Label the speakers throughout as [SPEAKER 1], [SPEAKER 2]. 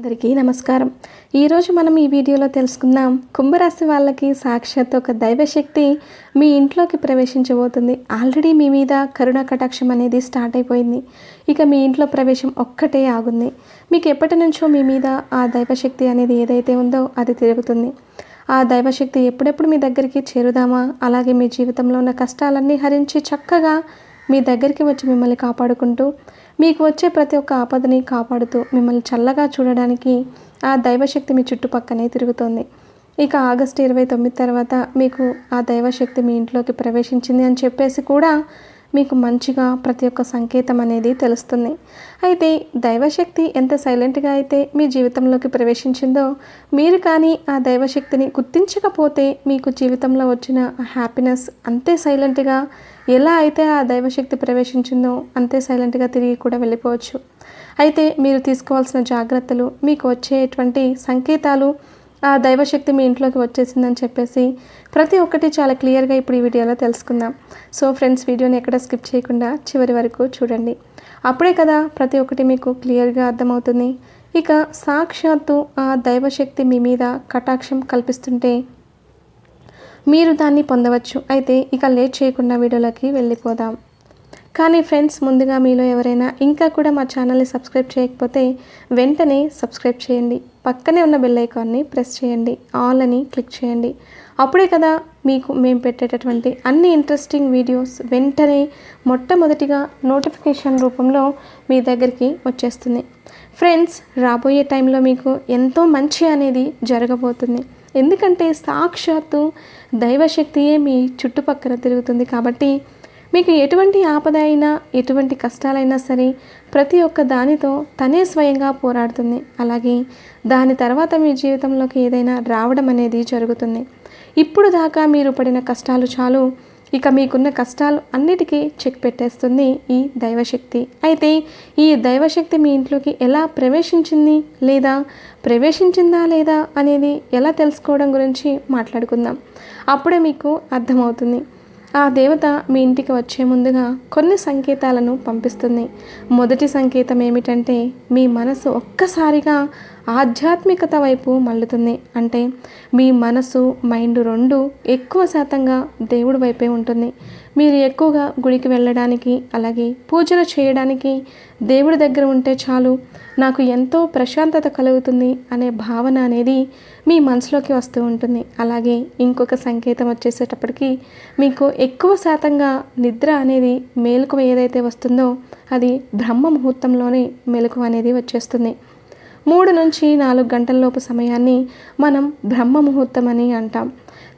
[SPEAKER 1] అందరికీ నమస్కారం. ఈరోజు మనం ఈ వీడియోలో తెలుసుకుందాం కుంభరాశి వాళ్ళకి సాక్షాత్ ఒక దైవశక్తి మీ ఇంట్లోకి ప్రవేశించబోతుంది. ఆల్రెడీ మీ మీద కరుణ కటాక్షం అనేది స్టార్ట్ అయిపోయింది. ఇక మీ ఇంట్లో ప్రవేశం ఒక్కటే ఆగుంది. మీకు ఎప్పటి నుంచో మీ మీద ఆ దైవశక్తి అనేది ఏదైతే ఉందో అది తిరుగుతుంది. ఆ దైవశక్తి ఎప్పుడెప్పుడు మీ దగ్గరికి చేరుదామా? అలాగే మీ జీవితంలో ఉన్న కష్టాలన్నీ హరించి చక్కగా మీ దగ్గరికి వచ్చి మిమ్మల్ని కాపాడుకుంటూ మీకు వచ్చే ప్రతి ఒక్క ఆపదని కాపాడుతూ మిమ్మల్ని చల్లగా చూడడానికి ఆ దైవశక్తి మీ చుట్టుపక్కనే తిరుగుతోంది. ఇక ఆగస్టు ఇరవై తొమ్మిది తర్వాత మీకు ఆ దైవశక్తి మీ ఇంట్లోకి ప్రవేశించింది అని చెప్పేసి కూడా మీకు మంచిగా ప్రతి ఒక్క సంకేతం అనేది తెలుస్తుంది. అయితే దైవశక్తి ఎంత సైలెంట్గా అయితే మీ జీవితంలోకి ప్రవేశించిందో మీరు కానీ ఆ దైవశక్తిని గుర్తించకపోతే మీకు జీవితంలో వచ్చిన హ్యాపీనెస్ అంతే సైలెంట్గా ఎలా అయితే ఆ దైవశక్తి ప్రవేశించిందో అంతే సైలెంట్గా తిరిగి కూడా వెళ్ళిపోవచ్చు. అయితే మీరు తీసుకోవాల్సిన జాగ్రత్తలు మీకు వచ్చేటువంటి సంకేతాలు ఆ దైవశక్తి మీ ఇంట్లోకి వచ్చేసిందని చెప్పేసి ప్రతి ఒక్కటి చాలా క్లియర్గా ఇప్పుడు ఈ వీడియోలో తెలుసుకుందాం. సో ఫ్రెండ్స్ వీడియోని ఎక్కడ స్కిప్ చేయకుండా చివరి వరకు చూడండి. అప్పుడే కదా ప్రతి ఒక్కటి మీకు క్లియర్గా అర్థమవుతుంది. ఇక సాక్షాత్తు ఆ దైవశక్తి మీ మీద కటాక్షం కల్పిస్తుంటే మీరు దాన్ని పొందవచ్చు. అయితే ఇక లేట్ చేయకుండా వీడియోలోకి వెళ్ళిపోదాం. కానీ ఫ్రెండ్స్ ముందుగా మీలో ఎవరైనా ఇంకా కూడా మా ఛానల్ని సబ్స్క్రైబ్ చేయకపోతే వెంటనే సబ్స్క్రైబ్ చేయండి. పక్కనే ఉన్న బెల్ ఐకాన్ని ప్రెస్ చేయండి. ఆల్ అని క్లిక్ చేయండి. అప్పుడే కదా మీకు మేము పెట్టేటటువంటి అన్ని ఇంట్రెస్టింగ్ వీడియోస్ వెంటనే మొట్టమొదటిగా నోటిఫికేషన్ రూపంలో మీ దగ్గరికి వచ్చేస్తుంది. ఫ్రెండ్స్ రాబోయే టైంలో మీకు ఎంతో మంచి అనేది జరగబోతుంది. ఎందుకంటే సాక్షాత్తు దైవశక్తియే మీ చుట్టుపక్కల తిరుగుతుంది కాబట్టి మీకు ఎటువంటి ఆపద అయినా ఎటువంటి కష్టాలైనా సరే ప్రతి ఒక్క దానితో తనే స్వయంగా పోరాడుతుంది. అలాగే దాని తర్వాత మీ జీవితంలోకి ఏదైనా రావడం అనేది జరుగుతుంది. ఇప్పుడు దాకా మీరు పడిన కష్టాలు చాలు. ఇక మీకున్న కష్టాలు అన్నిటికీ చెక్ పెట్టేస్తుంది ఈ దైవశక్తి. అయితే ఈ దైవశక్తి మీ ఇంట్లోకి ఎలా ప్రవేశించింది లేదా ప్రవేశించిందా లేదా అనేది ఎలా తెలుసుకోవడం గురించి మాట్లాడుకుందాం. అప్పుడే మీకు అర్థమవుతుంది. ఆ దేవత మీ ఇంటికి వచ్చే ముందుగా కొన్ని సంకేతాలను పంపిస్తుంది. మొదటి సంకేతం ఏమిటంటే మీ మనసు ఒక్కసారిగా ఆధ్యాత్మికత వైపు మళ్ళుతుంది. అంటే మీ మనసు మైండ్ రెండు ఎక్కువ శాతంగా దేవుడి వైపే ఉంటుంది. మీరు ఎక్కువగా గుడికి వెళ్ళడానికి అలాగే పూజలు చేయడానికి దేవుడి దగ్గర ఉంటే చాలు నాకు ఎంతో ప్రశాంతత కలుగుతుంది అనే భావన అనేది మీ మనసులోకి వస్తూ ఉంటుంది. అలాగే ఇంకొక సంకేతం వచ్చేసేటప్పటికి మీకు ఎక్కువ శాతంగా నిద్ర అనేది మేలుకు ఏదైతే వస్తుందో అది బ్రహ్మ ముహూర్తంలోనే మెలకు అనేది వచ్చేస్తుంది. మూడు నుంచి నాలుగు గంటలలోపు సమయాన్ని మనం బ్రహ్మ ముహూర్తం అని అంటాం.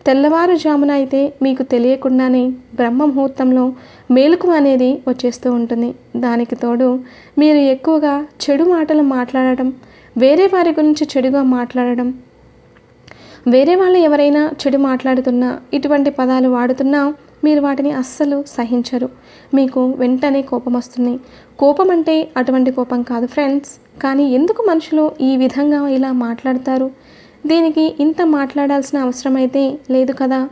[SPEAKER 1] తెల్లవారుజామున అయితే మీకు తెలియకుండానే బ్రహ్మ ముహూర్తంలో మేలుకు అనేది వచ్చేస్తూ ఉంటుంది. దానికి తోడు మీరు ఎక్కువగా చెడు మాటలు మాట్లాడడం వేరే వారి గురించి చెడుగా మాట్లాడడం వేరే వాళ్ళు ఎవరైనా చెడు మాట్లాడుతున్నా ఇటువంటి పదాలు వాడుతున్నా మీరు వాటిని అస్సలు సహించరు. మీకు వెంటనే కోపం వస్తుంది. కోపం అంటే అటువంటి కోపం కాదు. ఫ్రెండ్స్ కానీ ఎందుకు మనుషులు ఈ విధంగా ఇలా మాట్లాడతారు? దీనికి ఇంత మాట్లాడాల్సిన అవసరం అయితే లేదు కదా?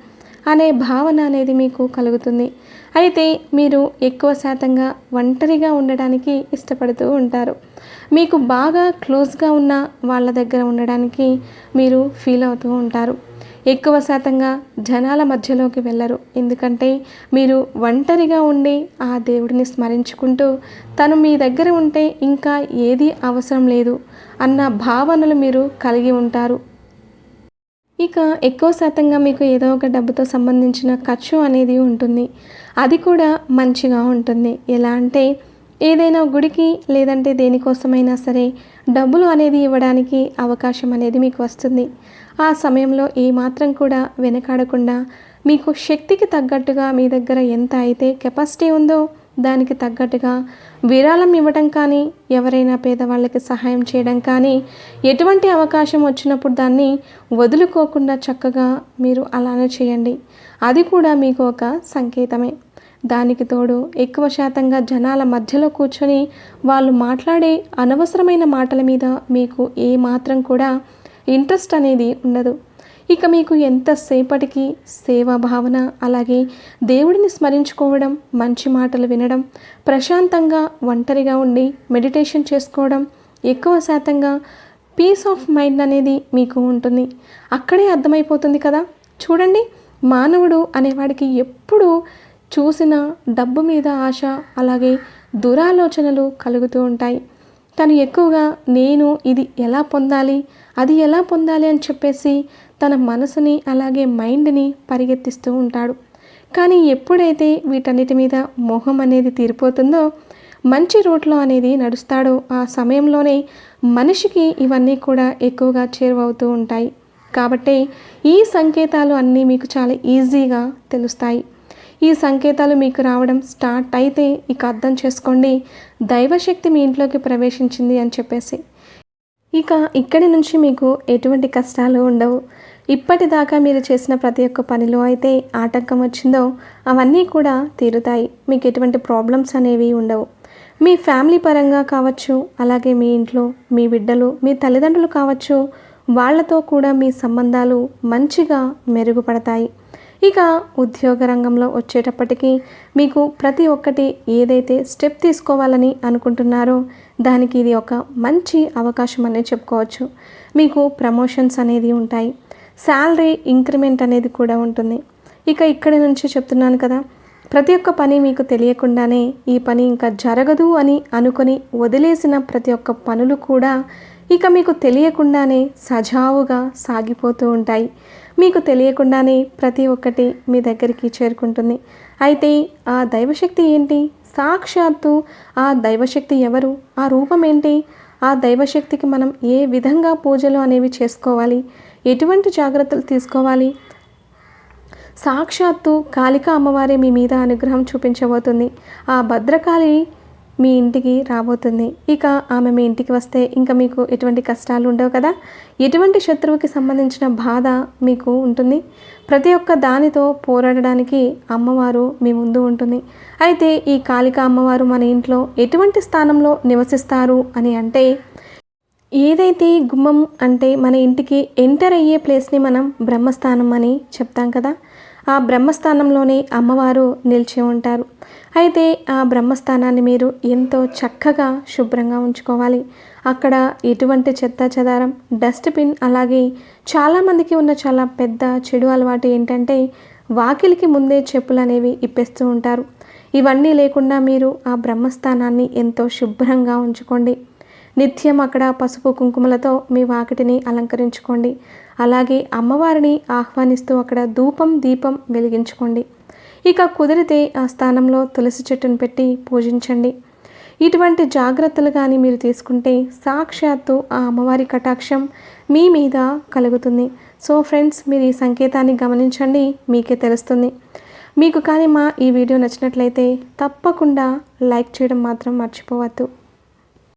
[SPEAKER 1] అనే భావన అనేది మీకు కలుగుతుంది. అయితే మీరు ఎక్కువ శాతంగా ఒంటరిగా ఉండడానికి ఇష్టపడుతూ ఉంటారు. మీకు బాగా క్లోజ్గా ఉన్న వాళ్ళ దగ్గర ఉండడానికి మీరు ఫీల్ అవుతూ ఉంటారు. ఎక్కువ శాతంగా జనాల మధ్యలోకి వెళ్ళరు. ఎందుకంటే మీరు ఒంటరిగా ఉండి ఆ దేవుడిని స్మరించుకుంటూ తను మీ దగ్గర ఉంటే ఇంకా ఏది అవసరం లేదు అన్న భావనలు మీరు కలిగి ఉంటారు. ఇక ఎక్కువ శాతంగా మీకు ఏదో ఒక డబ్బుతో సంబంధించిన ఖర్చు అనేది ఉంటుంది. అది కూడా మంచిగా ఉంటుంది. ఎలా అంటే ఏదైనా గుడికి లేదంటే దేనికోసమైనా సరే డబ్బులు అనేది ఇవ్వడానికి అవకాశం అనేది మీకు వస్తుంది. ఆ సమయంలో ఏమాత్రం కూడా వెనకాడకుండా మీకు శక్తికి తగ్గట్టుగా మీ దగ్గర ఎంత అయితే కెపాసిటీ ఉందో దానికి తగ్గట్టుగా విరాళం ఇవ్వడం కానీ ఎవరైనా పేదవాళ్ళకి సహాయం చేయడం కానీ ఎటువంటి అవకాశం వచ్చినప్పుడు దాన్ని వదులుకోకుండా చక్కగా మీరు అలానే చేయండి. అది కూడా మీకు ఒక సంకేతమే. దానికి తోడు ఎక్కువ శాతంగా జనాల మధ్యలో కూర్చొని వాళ్ళు మాట్లాడే అనవసరమైన మాటల మీద మీకు ఏ మాత్రం కూడా ఇంట్రెస్ట్ అనేది ఉండదు. ఇక మీకు ఎంతసేపటికి సేవా భావన అలాగే దేవుడిని స్మరించుకోవడం మంచి మాటలు వినడం ప్రశాంతంగా ఒంటరిగా ఉండి మెడిటేషన్ చేసుకోవడం ఎక్కువ శాతంగా పీస్ ఆఫ్ మైండ్ అనేది మీకు ఉంటుంది. అక్కడే అర్థమైపోతుంది కదా? చూడండి మానవుడు అనేవాడికి ఎప్పుడూ చూసిన డబ్బు మీద ఆశ అలాగే దురాలోచనలు కలుగుతూ ఉంటాయి. తను ఎక్కువగా నేను ఇది ఎలా పొందాలి? అది ఎలా పొందాలి? అని చెప్పేసి తన మనసుని అలాగే మైండ్ని పరిగెత్తిస్తూ ఉంటాడు. కానీ ఎప్పుడైతే వీటన్నిటి మీద మోహం అనేది తీరిపోతుందో మంచి రూట్లో అనేది నడుస్తాడో ఆ సమయంలోనే మనిషికి ఇవన్నీ కూడా ఎక్కువగా చేరువవుతూ ఉంటాయి. కాబట్టి ఈ సంకేతాలు అన్నీ మీకు చాలా ఈజీగా తెలుస్తాయి. ఈ సంకేతాలు మీకు రావడం స్టార్ట్ అయితే ఇక అర్థం చేసుకోండి. దైవశక్తి మీ ఇంట్లోకి ప్రవేశించింది అని చెప్పేసి. ఇక ఇక్కడి నుంచి మీకు ఎటువంటి కష్టాలు ఉండవు. ఇప్పటిదాకా మీరు చేసిన ప్రతి ఒక్క పనిలో అయితే ఆటంకం వచ్చిందో అవన్నీ కూడా తీరుతాయి. మీకు ఎటువంటి ప్రాబ్లమ్స్ అనేవి ఉండవు. మీ ఫ్యామిలీ పరంగా కావచ్చు అలాగే మీ ఇంట్లో మీ బిడ్డలు మీ తల్లిదండ్రులు కావచ్చు వాళ్ళతో కూడా మీ సంబంధాలు మంచిగా మెరుగుపడతాయి. ఇక ఉద్యోగ రంగంలో వచ్చేటప్పటికీ మీకు ప్రతి ఒక్కటి ఏదైతే స్టెప్ తీసుకోవాలని అనుకుంటున్నారో దానికి ఇది ఒక మంచి అవకాశం అనేది చెప్పుకోవచ్చు. మీకు ప్రమోషన్స్ అనేది ఉంటాయి. శాలరీ ఇంక్రిమెంట్ అనేది కూడా ఉంటుంది. ఇక ఇక్కడి నుంచి చెప్తున్నాను కదా ప్రతి ఒక్క పని మీకు తెలియకుండానే ఈ పని ఇంకా జరగదు అని అనుకొని వదిలేసిన ప్రతి ఒక్క పనులు కూడా ఇక మీకు తెలియకుండానే సజావుగా సాగిపోతూ ఉంటాయి. మీకు తెలియకుండానే ప్రతి ఒక్కటి మీ దగ్గరికి చేరుకుంటుంది. అయితే ఆ దైవశక్తి ఏంటి? సాక్షాత్తు ఆ దైవశక్తి ఎవరు? ఆ రూపం ఏంటి? ఆ దైవశక్తికి మనం ఏ విధంగా పూజలు అనేవి చేసుకోవాలి? ఎటువంటి జాగ్రత్తలు తీసుకోవాలి? సాక్షాత్తు కాళిక అమ్మవారే మీ మీద అనుగ్రహం చూపించబోతుంది. ఆ భద్రకాళి మీ ఇంటికి రాబోతుంది. ఇక ఆమె మీ ఇంటికి వస్తే ఇంకా మీకు ఎటువంటి కష్టాలు ఉండవు కదా? ఎటువంటి శత్రువుకి సంబంధించిన బాధ మీకు ఉంటుంది? ప్రతి ఒక్క దానితో పోరాడడానికి అమ్మవారు మీ ముందు ఉంటుంది. అయితే ఈ కాళిక అమ్మవారు మన ఇంట్లో ఎటువంటి స్థానంలో నివసిస్తారు అని అంటే ఏదైతే గుమ్మం అంటే మన ఇంటికి ఎంటర్ అయ్యే ప్లేస్ని మనం బ్రహ్మస్థానం అని చెప్తాం కదా? ఆ బ్రహ్మస్థానంలోనే అమ్మవారు నిలిచి ఉంటారు. అయితే ఆ బ్రహ్మస్థానాన్ని మీరు ఎంతో చక్కగా శుభ్రంగా ఉంచుకోవాలి. అక్కడ ఎటువంటి చెత్త చెదారం డస్ట్బిన్ అలాగే చాలామందికి ఉన్న చాలా పెద్ద చెడు అలవాటు ఏంటంటే వాకిలికి ముందే చెప్పులు అనేవి ఇప్పేస్తూ ఉంటారు. ఇవన్నీ లేకుండా మీరు ఆ బ్రహ్మస్థానాన్ని ఎంతో శుభ్రంగా ఉంచుకోండి. నిత్యం అక్కడ పసుపు కుంకుమలతో మీ వాకిటిని అలంకరించుకోండి. అలాగే అమ్మవారిని ఆహ్వానిస్తూ అక్కడ ధూపం దీపం వెలిగించుకోండి. ఇక కుదిరితే ఆ స్థానంలో తులసి చెట్టును పెట్టి పూజించండి. ఇటువంటి జాగ్రత్తలు కానీ మీరు తీసుకుంటే సాక్షాత్తు ఆ అమ్మవారి కటాక్షం మీ మీద కలుగుతుంది. సో ఫ్రెండ్స్ మీరు ఈ సంకేతాన్ని గమనించండి మీకే తెలుస్తుంది. మీకు కానీ మా ఈ వీడియో నచ్చినట్లయితే తప్పకుండా లైక్ చేయడం మాత్రం మర్చిపోవద్దు.